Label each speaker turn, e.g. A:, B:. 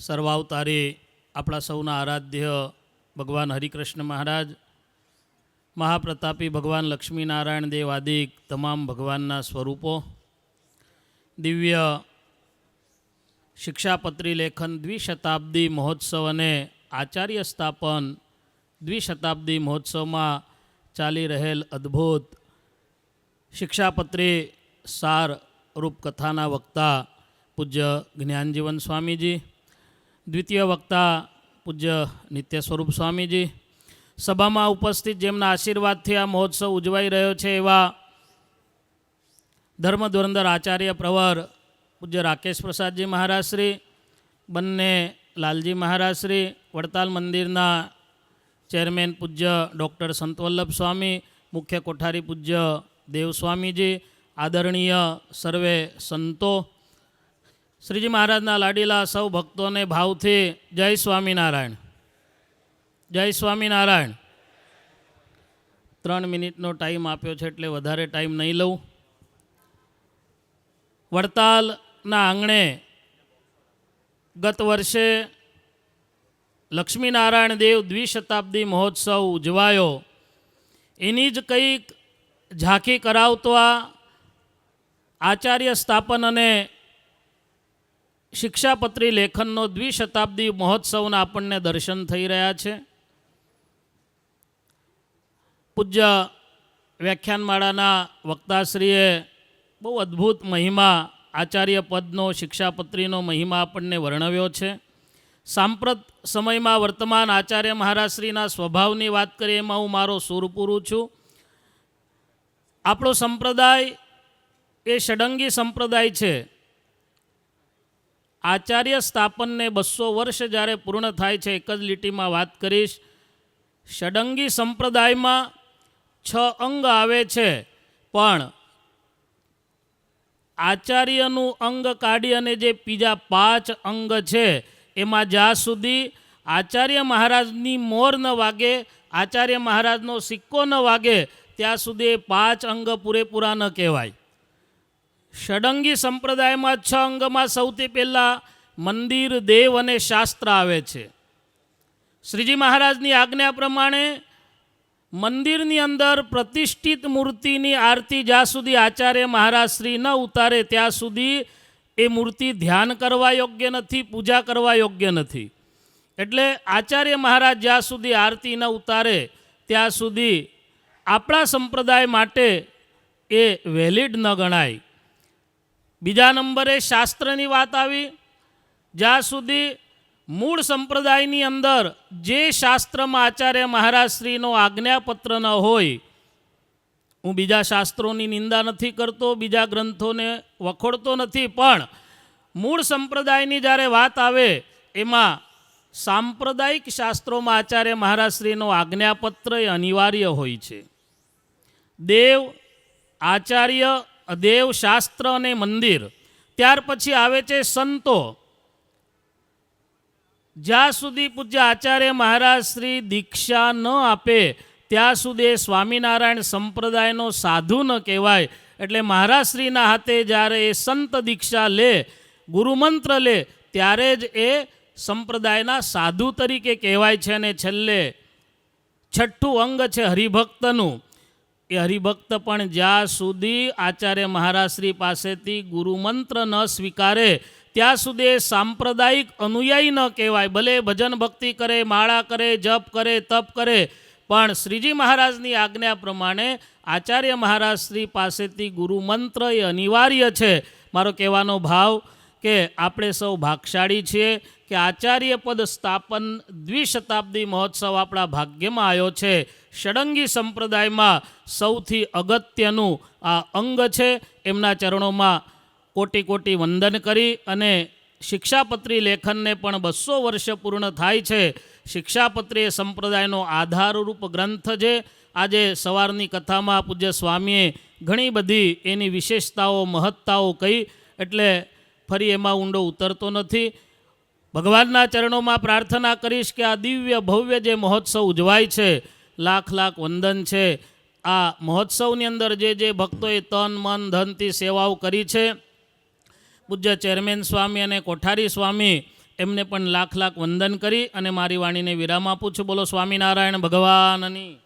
A: સર્વાવતારી આપણા સૌના આરાધ્ય ભગવાન હરિકૃષ્ણ મહારાજ, મહાપ્રતાપી ભગવાન લક્ષ્મીનારાયણ દેવ આદિક તમામ ભગવાનના સ્વરૂપો, દિવ્ય શિક્ષાપત્રી લેખન દ્વિશતાબ્દી મહોત્સવ અને આચાર્ય સ્થાપન દ્વિશતાબ્દી મહોત્સવમાં ચાલી રહેલ અદ્ભુત શિક્ષાપત્રી સાર રૂપકથાના વક્તા પૂજ્ય જ્ઞાનજીવન સ્વામીજી દ્વિતીય વક્તા પૂજ્ય નિત્ય સ્વરૂપ સ્વામીજી સભામાં ઉપસ્થિત જેમના આશીર્વાદથી આ મહોત્સવ ઉજવાઈ રહ્યો છે એવા ધર્મ ધુરંધર આચાર્ય પ્રવર પૂજ્ય રાકેશ પ્રસાદજી મહારાજશ્રી બંને લાલજી મહારાજશ્રી વડતાલ મંદિરના ચેરમેન પૂજ્ય ડૉક્ટર સંતવલ્લભ સ્વામી, મુખ્ય કોઠારી પૂજ્ય દેવસ્વામીજી, આદરણીય સર્વે સંતો શ્રીજી મહારાજના લાડીલા સૌ ભક્તોને ભાવથી જય સ્વામિનારાયણ. જય સ્વામિનારાયણ. ત્રણ મિનિટનો ટાઈમ આપ્યો છે એટલે વધારે ટાઈમ નહીં લઉં. વડતાલના આંગણે ગત વર્ષે લક્ષ્મીનારાયણ દેવ દ્વિશતાબ્દી મહોત્સવ ઉજવાયો. એની જ કંઈક ઝાંખી કરાવતો આચાર્ય સ્થાપન અને શિક્ષાપત્રી લેખનનો દ્વિશતાબ્દી મહોત્સવના આપણને દર્શન થઈ રહ્યા છે. પૂજ્ય વ્યાખ્યાનમાળાના વક્તાશ્રીએ બહુ અદ્ભુત મહિમા, આચાર્ય પદનો, શિક્ષાપત્રીનો મહિમા આપણને વર્ણવ્યો છે. સાંપ્રત સમયમાં વર્તમાન આચાર્ય મહારાજશ્રીના સ્વભાવની વાત કરીએ એમાં હું મારો સૂર પૂરું છું. આપણો સંપ્રદાય એ ષડંગી સંપ્રદાય છે. આચાર્ય સ્થાપનને બસો વર્ષ જ્યારે પૂર્ણ થાય છે, એક જ લીટીમાં વાત કરીશ. ષડંગી સંપ્રદાયમાં છ અંગ આવે છે, પણ આચાર્યનું અંગ કાઢી અને જે બીજા પાંચ અંગ છે, એમાં જ્યાં સુધી આચાર્ય મહારાજની મોર ન વાગે, આચાર્ય મહારાજનો સિક્કો ન વાગે, ત્યાં સુધી એ પાંચ અંગ પૂરેપૂરા ન કહેવાય. ષડંગી સંપ્રદાયમાં છ અંગમાં સૌથી પહેલાં મંદિર, દેવ અને શાસ્ત્ર આવે છે. શ્રીજી મહારાજની આજ્ઞા પ્રમાણે મંદિરની અંદર પ્રતિષ્ઠિત મૂર્તિની આરતી જ્યાં સુધી આચાર્ય મહારાજ શ્રી ન ઉતારે ત્યાં સુધી એ મૂર્તિ ધ્યાન કરવા યોગ્ય નથી, પૂજા કરવા યોગ્ય નથી. એટલે આચાર્ય મહારાજ જ્યાં સુધી આરતી ન ઉતારે ત્યાં સુધી આપણા સંપ્રદાય માટે એ વેલિડ ન ગણાય. બીજા નંબરે શાસ્ત્રની વાત આવી, જ્યાં સુધી મૂળ સંપ્રદાયની અંદર જે શાસ્ત્રમાં આચાર્ય મહારાજશ્રીનો આજ્ઞાપત્ર ન હોય, હું બીજા શાસ્ત્રોની નિંદા નથી કરતો, બીજા ગ્રંથોને વખોડતો નથી, પણ મૂળ સંપ્રદાયની જ્યારે વાત આવે, એમાં સાંપ્રદાયિક શાસ્ત્રોમાં આચાર્ય મહારાજશ્રીનો આજ્ઞાપત્ર એ અનિવાર્ય હોય છે. દેવ, આચાર્ય દેવ શાસ્ત્ર અને મંદિર. ત્યાર પછી આવે છે સંતો. જ્યાં સુધી પૂજ્ય આચાર્ય મહારાજ શ્રી દીક્ષા ન આપે, ત્યાં સુધી એ સ્વામિનારાયણ સંપ્રદાયનો સાધુ ન કહેવાય. એટલે મહારાજશ્રીના હાથે જ્યારે એ સંત દીક્ષા લે, ગુરુમંત્ર લે, ત્યારે જ એ સંપ્રદાયના સાધુ તરીકે કહેવાય છે. અને છેલ્લે છઠ્ઠું અંગ છે હરિભક્તનું. એ હરિભક્ત પણ જ્યાં સુધી આચાર્ય મહારાજશ્રી પાસેથી ગુરુમંત્ર ન સ્વીકારે, ત્યાં સુધી સાંપ્રદાયિક અનુયાયી ન કહેવાય. ભલે ભજન ભક્તિ કરે, માળા કરે, જપ કરે, તપ કરે, પણ શ્રીજી મહારાજની આજ્ઞા પ્રમાણે આચાર્ય મહારાજશ્રી પાસેથી ગુરુમંત્ર એ અનિવાર્ય છે. મારો કહેવાનો ભાવ કે આપણે સૌ ભાગશાળી છીએ કે આચાર્ય પદ સ્થાપન દ્વિશતાબ્દી મહોત્સવ આપણા ભાગ્યમાં આવ્યો છે. ષડંગી સંપ્રદાયમાં સૌથી અગત્યનું આ અંગ છે. એમના ચરણોમાં કોટી કોટી વંદન કરી અને શિક્ષાપત્રી લેખનને પણ બસો વર્ષ પૂર્ણ થાય છે. શિક્ષાપત્રી એ સંપ્રદાયનો આધારરૂપ ગ્રંથ છે. આજે સવારની કથામાં પૂજ્ય સ્વામીએ ઘણી બધી એની વિશેષતાઓ, મહત્તાઓ કહી, એટલે ફરી એમાં ઊંડો ઉતરતો નથી. ભગવાનના ચરણોમાં પ્રાર્થના કરીશ કે આ દિવ્ય ભવ્ય જે મહોત્સવ ઉજવાય છે, લાખ લાખ વંદન છે. આ મહોત્સવની અંદર જે જે ભક્તોએ તન, મન, ધનથી સેવાઓ કરી છે, પૂજ્ય ચેરમેન સ્વામી અને કોઠારી સ્વામી, એમને પણ લાખ લાખ વંદન કરી અને મારી વાણીને વિરામ આપું છું. બોલો સ્વામિનારાયણ ભગવાનની.